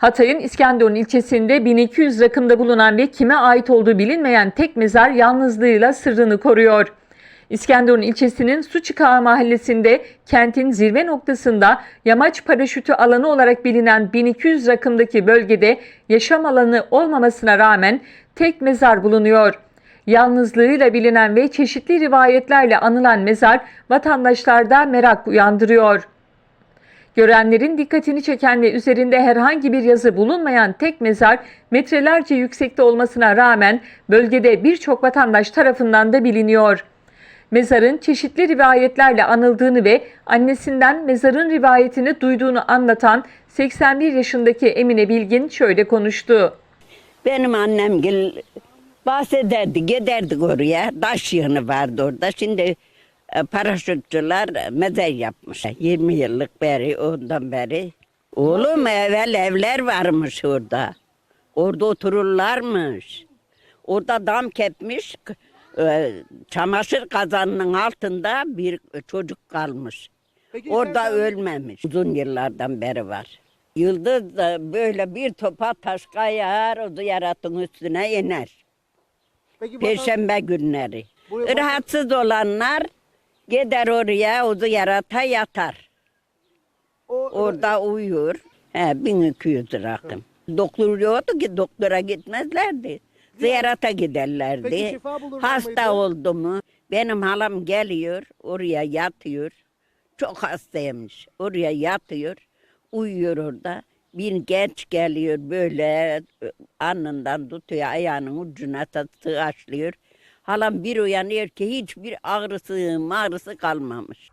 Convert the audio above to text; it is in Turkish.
Hatay'ın İskenderun ilçesinde 1200 rakımda bulunan ve kime ait olduğu bilinmeyen tek mezar yalnızlığıyla sırrını koruyor. İskenderun ilçesinin Suçikağı mahallesinde kentin zirve noktasında yamaç paraşütü alanı olarak bilinen 1200 rakımdaki bölgede yaşam alanı olmamasına rağmen tek mezar bulunuyor. Yalnızlığıyla bilinen ve çeşitli rivayetlerle anılan mezar vatandaşlarda merak uyandırıyor. Görenlerin dikkatini çeken ve üzerinde herhangi bir yazı bulunmayan tek mezar metrelerce yüksekte olmasına rağmen bölgede birçok vatandaş tarafından da biliniyor. Mezarın çeşitli rivayetlerle anıldığını ve annesinden mezarın rivayetini duyduğunu anlatan 81 yaşındaki Emine Bilgin şöyle konuştu. Benim annem gel bahsederdi, giderdik oraya. Taş yığını vardı orada. Şimdi paraşütçüler mezar yapmış. 20 yıllık beri, ondan beri. Oğlum evvel evler varmış orada. Orada otururlarmış. Orada dam kepmiş. e, Çamaşır kazanının altında bir çocuk kalmış. Orada ölmemiş. Uzun yıllardan beri var. Yıldız da böyle bir topa taş kayar, o ziyaretin üstüne iner. Peki Perşembe günleri. Buraya- Rahatsız olanlar gider oraya, o ziyarete yatar. o, Orada uyur. He, 1200 rakım. Doktor yoktu ki doktora gitmezlerdi. Ziyarete giderlerdi. Peki şifa bulurlar Hasta mıydı? oldu mu? Benim halam geliyor, oraya yatıyor. Çok hastaymış. Oraya yatıyor, uyuyor orada. Bir genç geliyor böyle e, alnından tutuyor ayağının ucuna tıraşlıyor. Halam bir uyanıyor ki hiçbir ağrısı mağrısı kalmamış.